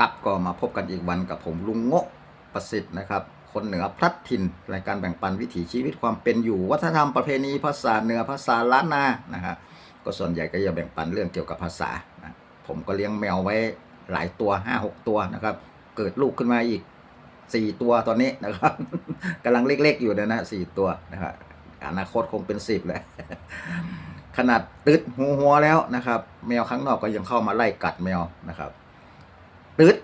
กลับก็มาพบกันอีกวันกับผมลุงโงะประสิทธิ์นะครับ คนเหนือพลัดถิ่นรายการแบ่งปันวิถีชีวิตความเป็นอยู่ วัฒนธรรมประเพณีภาษาเหนือภาษาล้านนานะฮะก็ส่วนใหญ่ก็จะแบ่งปันเรื่องเกี่ยวกับภาษานะผมก็เลี้ยงแมวไว้หลายตัวห้าหกตัวนะครับ เกิดลูกขึ้นมาอีกสี่ตัวตอนนี้นะครับกำลังเล็กๆอยู่นยนะสี่ตัวนะครับอนาคตคงเป็นสิบเลยขนาดตึดหูหัวแล้วนะครับ แมวข้างนอกก็ยังเข้ามาไล่กัดแมวนะครับ ตึด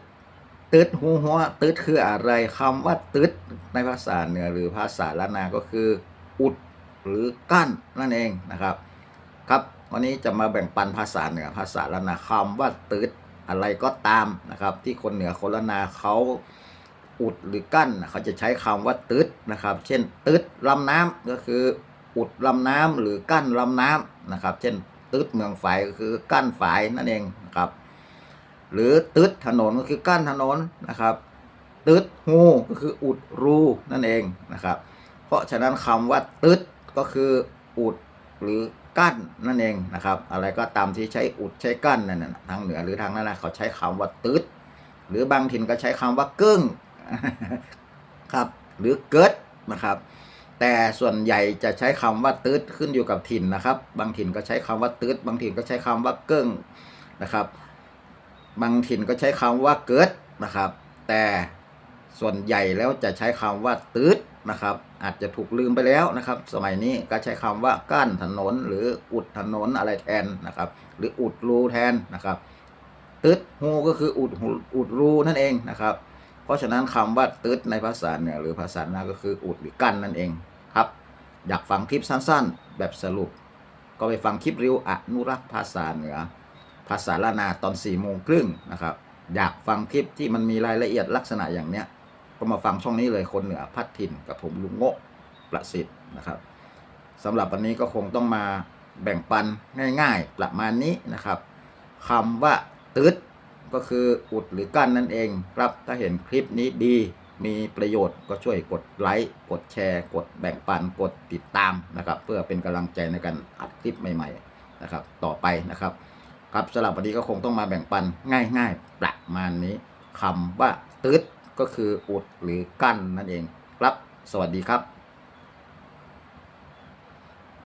ตึดหูหัวตึดคืออะไรคำว่าตึดในภาษาเหนือหรือภาษาล้านนาก็คือ อุดหรือกั้นนั่นเองนะครับ ครับวันนี้จะมาแบ่งปันภาษาเหนือภาษาล้านนาคำว่าตึดอะไรก็ตามนะครับ ที่คนเหนือคนล้านนาเขาอุดหรือกั้นเขาจะใช้คำว่าตึดนะครับ เช่น ตึดลำน้ำก็คืออุดลำน้ำหรือกั้นลำน้ำนะครับ เช่น ตึดเมืองฝายก็คือกั้นฝายนั่นเองนะครับ หรือตึดถนนก็คือกั้นถนนนะครับ ตึดหูก็คืออุดรูนั่นเองนะครับ เพราะฉะนั้นคำว่าตึดก็คืออุดหรือกั้นนั่นเองนะครับ อะไรก็ตามที่ใช้อุดใช้กั้นนั่นนะทางเหนือหรือทางนั้นนะเขาใช้คำว่าตึดหรือบางถิ่นก็ใช้คำว่ากึ้งครับหรือเกิดนะครับ แต่ส่วนใหญ่จะใช้คำว่าตืดขึ้นอยู่กับถิ่นนะครับ บางถิ่นก็ใช้คำว่าตืดบางถิ่นก็ใช้คำว่าเกิ้งนะครับ บางถิ่นก็ใช้คำว่าเกิดนะครับ แต่ส่วนใหญ่แล้วจะใช้คำว่าตืดนะครับ อาจจะถูกลืมไปแล้วนะครับ สมัยนี้ก็ใช้คำว่ากั้นถนน หรืออุดถนนอะไรแทนนะครับ หรืออุดรูแทนนะครับตืดหูก็คืออุดอุดรูนั่นเองนะครับ เพราะฉะนั้นคำว่าตืดในภาษาเหนือหรือภาษาหน้าก็คืออุดหรือกั้นนั่นเองครับ อยากฟังคลิปสั้นๆ แบบสรุป ก็ไปฟังคลิปริวอนุรักษ์ภาษาเหนือ ภาษาละนาตอน4ี่โมงครึ่งนะครับ อยากฟังคลิปที่มันมีรายละเอียดลักษณะอย่างเนี้ย ก็มาฟังช่องนี้เลยคนเหนือพัดถิ่นกับผมลุงโงะประสิทธิ์นะครับสำหรับวันนี้ก็คงต้องมาแบ่งปันง่ายๆประมาณนี้นะครับคำว่าตืดก็คืออุดหรือกั้นนั่นเองครับถ้าเห็นคลิปนี้ดีมีประโยชน์ก็ช่วยกดไลค์กดแชร์ กดแบ่งปันกดติดตามนะครับ เพื่อเป็นกำลังใจในการอัดคลิปใหม่ ๆ นะครับ ต่อไปนะครับ ครับสำหรับวันนี้ก็คงต้องมาแบ่งปันง่าย ๆ ประมาณนี้คำว่าตืดก็คืออุดหรือกั้นนั่นเอง ครับ สวัสดีครับ